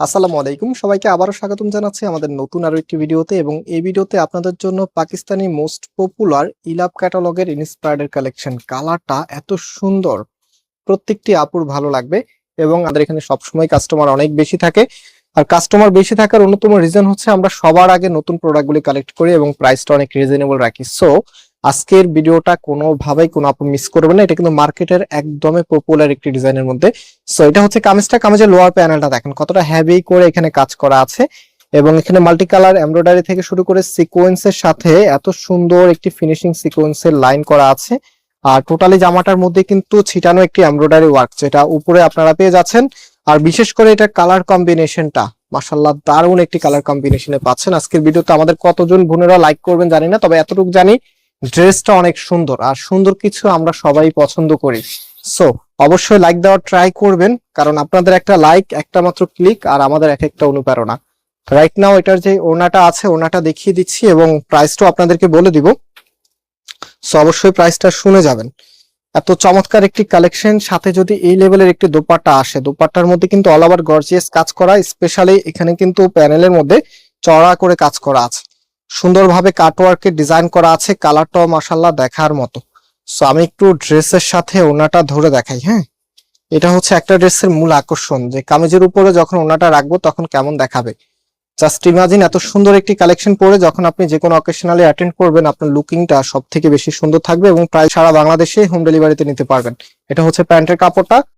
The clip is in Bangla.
আসসালামু আলাইকুম। সবাইকে আবারও স্বাগতম জানাচ্ছি আমাদের নতুন আরও একটি ভিডিওতে এবং এই ভিডিওতে আপনাদের জন্য পাকিস্তানি মোস্ট পপুলার ইলাভ ক্যাটালগের ইন্সপায়ার্ডের কালেকশন কালারটা এত সুন্দর। প্রত্যেকটি আপুর ভালো লাগবে এবং আমাদের এখানে সবসময় কাস্টমার অনেক বেশি থাকে। আর কাস্টমার বেশি থাকার অন্যতম রিজন হচ্ছে আমরা সবার আগে নতুন প্রোডাক্টগুলি কালেক্ট করি এবং প্রাইসটা অনেক রিজনেবল রাখি। সো আজকের ভিডিওটা কোনোভাবেই কোনো আপু মিস করবেন না। এটা কিন্তু মার্কেটের একদমই পপুলার একটি ডিজাইনের মধ্যে। সো এটা হচ্ছে কামিজটা। কামিজের লোয়ার প্যানেলটা দেখেন কতটা হ্যাভি করে এখানে কাজ করা আছে। এবং এখানে মাল্টি কালার এমব্রয়ডারি থেকে শুরু করে সিকোয়েন্সের সাথে এত সুন্দর একটি ফিনিশিং সিকোয়েন্সের লাইন করা আছে। আর টোটালি জামাটার মধ্যে কিন্তু ছিটানো একটি এমব্রয়ডারি ওয়ার্ক যেটা উপরে আপনারা পেয়ে যাচ্ছেন। আর বিশেষ করে এটা কালার কম্বিনেশনটা মাসাল্লাহ দারুণ একটি কালার কম্বিনেশনে পাচ্ছেন। আজকের ভিডিওতে আমাদের কতজন বোনেরা লাইক করবেন জানি না, তবে এতটুকু জানি ড্রেসটা অনেক সুন্দর আর সুন্দর কিছু আমরা সবাই পছন্দ করি। সো অবশ্যই লাইক দেওয়ার ট্রাই করবেন, কারণ আপনাদের একটা লাইক একটা মাত্র ক্লিক আর আমাদের এক একটা অনুপ্রেরণা। রাইট নাও এটার যে ওনাটা আছে ওনাটা দেখিয়ে দিচ্ছি এবং প্রাইসটাও আপনাদেরকে বলে দিব। সো অবশ্যই প্রাইসটা শুনে যাবেন। এত চমৎকার একটি কালেকশন সাথে যদি এই লেভেলের একটি দোপাট্টা আসে, দোপাট্টার মধ্যে কিন্তু অল ওভার গর্জিয়াস কাজ করা স্পেশালি এখানে কিন্তু প্যানেলের মধ্যে চড়া করে কাজ করা আছে। সুন্দরভাবে কাটওয়ার্কের ডিজাইন করা আছে কালারটাও মাসাল্লাহ দেখার মতো। সো আমি একটু ড্রেসের সাথে ওনাটা ধরে দেখাই হ্যাঁ? এটা হচ্ছে একটা ড্রেসের মূল আকর্ষণ, যে কামিজের উপরে যখন ওনাটা রাখব তখন কেমন দেখাবে। জাস্ট ইমাজিন এত সুন্দর একটি কালেকশন পরে যখন আপনি যে কোনো অকেশনালি অ্যাটেন্ড করবেন, আপনার লুকিংটা সব থেকে বেশি সুন্দর থাকবে এবং প্রায় সারা বাংলাদেশে হোম ডেলিভারিতে নিতে পারবেন। এটা হচ্ছে প্যান্টের কাপড়টা।